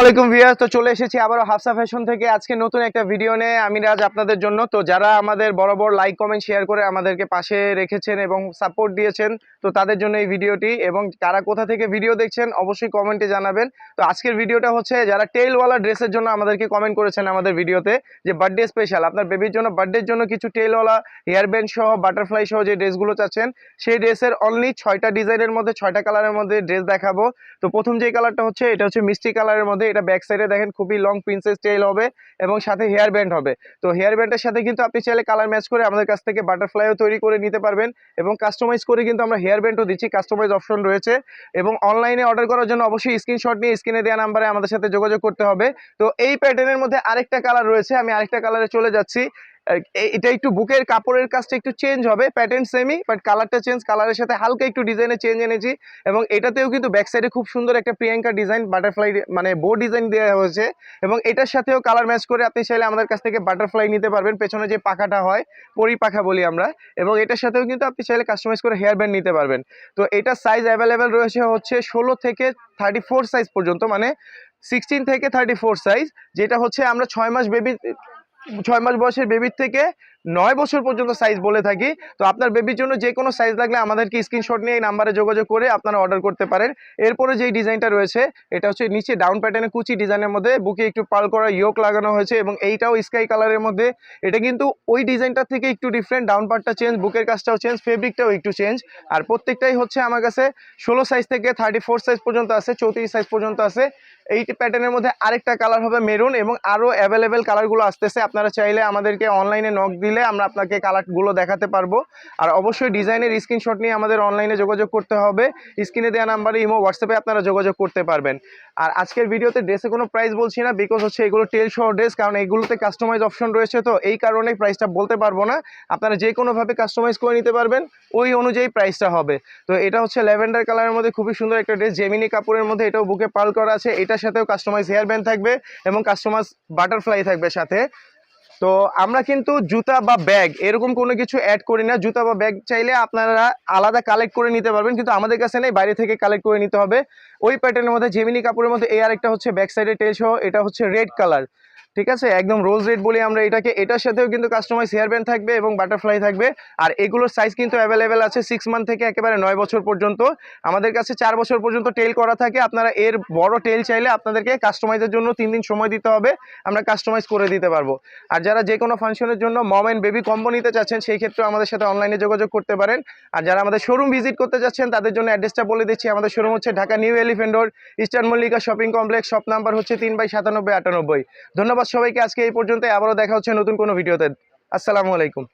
আলাইকুম ভিউয়ার্স। তো চলে এসেছি আবারও হাফসা ফ্যাশন থেকে। আজকে নতুন একটা ভিডিও নিয়ে আমি রাজ আপনাদের জন্য। তো যারা আমাদের বরাবর লাইক, কমেন্ট, শেয়ার করে আমাদেরকে পাশে রেখেছেন এবং সাপোর্ট দিয়েছেন, তো তাদের জন্য এই ভিডিওটি এবং কারা কোথা থেকে ভিডিও দেখছেন অবশ্যই কমেন্টে জানাবেন। তো আজকের ভিডিওটা হচ্ছে, যারা টেলওয়ালা ড্রেসের জন্য আমাদেরকে কমেন্ট করেছেন আমাদের ভিডিওতে, যে বার্থডে স্পেশাল আপনার বেবির জন্য বার্থডের জন্য কিছু টেলওয়ালা হেয়ার ব্যান্ড সহ বাটারফ্লাই সহ যে ড্রেসগুলো চাচ্ছেন, সেই ড্রেসের অনলি ছয়টা ডিজাইনের মধ্যে, ছয়টা কালারের মধ্যে ড্রেস দেখাবো। তো প্রথম যে কালারটা হচ্ছে, এটা হচ্ছে মিষ্টি কালারের মধ্যে এটা ব্যাক সাইডে দেখেন খুবই লং প্রিন্সেস টেইল হবে এবং সাথে হেয়ার ব্যান্ড হবে। তো হেয়ার ব্যান্ডের সাথে কিন্তু আপনি চাইলে কালার ম্যাচ করে আমাদের কাছ থেকে বাটারফ্লাইও তৈরি করে নিতে পারবেন এবং কাস্টমাইজ করে কিন্তু আমরা হেয়ার ব্যান্ডও দিচ্ছি কাস্টমাইজ অপশন রয়েছে এবং অনলাইনে অর্ডার করার জন্য অবশ্যই স্ক্রিনশট নিয়ে স্ক্রিনে দেওয়া নাম্বারে আমাদের সাথে যোগাযোগ করতে হবে। তো এই প্যাটার্নের মধ্যে আরেকটা কালার রয়েছে, আমি আরেকটা কালারে চলে যাচ্ছি। এটা একটু বুকের কাপড়ের কাজটা একটু চেঞ্জ হবে প্যাটার্ন সেমই বাট কালারটা চেঞ্জ কালারের সাথে হালকা একটু ডিজাইনে চেঞ্জ এনেছি, এবং এটাতেও কিন্তু ব্যাক সাইডে খুব সুন্দর একটা প্রিয়াঙ্কা ডিজাইন বাটারফ্লাই মানে বো ডিজাইন দেওয়া হয়েছে, এবং এটার সাথেও কালার ম্যাচ করে আপনি চাইলে আমাদের কাছ থেকে বাটারফ্লাই নিতে পারবেন, পেছনে যে পাখাটা হয়, পরি পাখা বলি আমরা, এবং এটার সাথেও কিন্তু আপনি চাইলে কাস্টমাইজ করে হেয়ার ব্যান্ড নিতে পারবেন। তো এটা সাইজ অ্যাভেলেবেল রয়েছে হচ্ছে ষোলো থেকে থার্টি ফোর সাইজ পর্যন্ত মানে সিক্সটিন থেকে থার্টি ফোর সাইজ যেটা হচ্ছে আমরা ছয় মাস বেবি ছয় মাস বয়সের বেবির থেকে নয় বছর পর্যন্ত সাইজ বলে থাকি। তো আপনার বেবির জন্য যে কোনো সাইজ লাগলে আমাদেরকে স্ক্রিনশট নিয়ে এই নাম্বারে যোগাযোগ করে আপনারা অর্ডার করতে পারেন। এরপরে যেই ডিজাইনটা রয়েছে, এটা হচ্ছে নিচে ডাউন প্যাটার্নে কুচি ডিজাইনের মধ্যে বুকে একটু পাল করা ইয়োক লাগানো হয়েছে এবং এইটাও স্কাই কালারের মধ্যে। এটা কিন্তু ওই ডিজাইনটা থেকে একটু ডিফারেন্ট ডাউন পার্টটা চেঞ্জ বুকের কাজটাও চেঞ্জ ফেব্রিকটাও একটু চেঞ্জ আর প্রত্যেকটাই হচ্ছে আমার কাছে ষোলো সাইজ থেকে থার্টি সাইজ পর্যন্ত আছে, চৌত্রিশ সাইজ পর্যন্ত আছে। এই প্যাটার্নের মধ্যে আরেকটা কালার হবে মেরুন এবং আরও অ্যাভেলেবেল কালারগুলো আসতেছে। আপনারা চাইলে আমাদেরকে অনলাইনে নক দিলে আমরা আপনাকে কালারগুলো দেখাতে পারব। আর অবশ্যই ডিজাইনের স্ক্রিনশট নিয়ে আমাদের অনলাইনে যোগাযোগ করতে হবে। স্ক্রিনে দেওয়া নাম্বারে ইমো হোয়াটসঅ্যাপে আপনারা যোগাযোগ করতে পারবেন। আর আজকের ভিডিওতে ড্রেসে কোনো প্রাইস বলছি না বিকজ হচ্ছে এগুলো টেল সহ ড্রেস কারণ এগুলোতে কাস্টমাইজ অপশন রয়েছে তো, এই কারণে প্রাইসটা বলতে পারব না। আপনারা যে কোনোভাবে কাস্টমাইজ করে নিতে পারবেন। ওই অনুযায়ী প্রাইসটা হবে। তো এটা হচ্ছে ল্যাভেন্ডার কালারের মধ্যে খুবই সুন্দর একটা ড্রেস জেমিনি কাপড়ের মধ্যে এটাও বুকে পাল করা আছে। এটার সাথেও কাস্টমাইজ হেয়ার ব্যান্ড থাকবে এবং কাস্টমাইজ বাটারফ্লাই থাকবে সাথে। তো আমরা কিন্তু জুতা বা ব্যাগ এরকম কোনো কিছু অ্যাড করি না। জুতা বা ব্যাগ চাইলে আপনারা আলাদা কালেক্ট করে নিতে পারবেন, কিন্তু আমাদের কাছে নেই। বাইরে থেকে কালেক্ট করে নিতে হবে। ওই প্যাটার্নের মধ্যে জেমিনি কাপড়ের মধ্যে এই আরেকটা হচ্ছে ব্যাক সাইডে টেল সহ, এটা হচ্ছে রেড কালার ঠিক আছে? একদম রোজ রেড বলি আমরা এটাকে। এটার সাথেও কিন্তু কাস্টমাইজ হেয়ার ব্যান্ড থাকবে এবং বাটারফ্লাই থাকবে। আর এগুলোর সাইজ কিন্তু অ্যাভেলেবেল আছে সিক্স মান্থ থেকে একেবারে নয় বছর পর্যন্ত। আমাদের কাছে চার বছর পর্যন্ত টেল করা থাকে। আপনারা এর বড় টেল চাইলে আপনাদেরকে কাস্টমাইজের জন্য তিন দিন সময় দিতে হবে। আমরা কাস্টমাইজ করে দিতে পারব। আর যারা যে কোনো ফাংশনের জন্য মম অ্যান্ড বেবি কম্বো নিতে চাচ্ছেন, সেই ক্ষেত্রে আমাদের সাথে অনলাইনে যোগাযোগ করতে পারেন। আর যারা আমাদের শোরুম ভিজিট করতে যাচ্ছেন, তাদের জন্য অ্যাড্রেসটা বলে দিচ্ছি। আমাদের শোরুম হচ্ছে Dhaka new elephant road eastern Mallika shopping complex shop number হচ্ছে তিন বাই সাতানব্বই আটানব্বই। ধন্যবাদ সবাইকে আজকে এই পর্যন্ত আবারও দেখা হচ্ছে নতুন কোনো ভিডিওতে। আসসালামু আলাইকুম।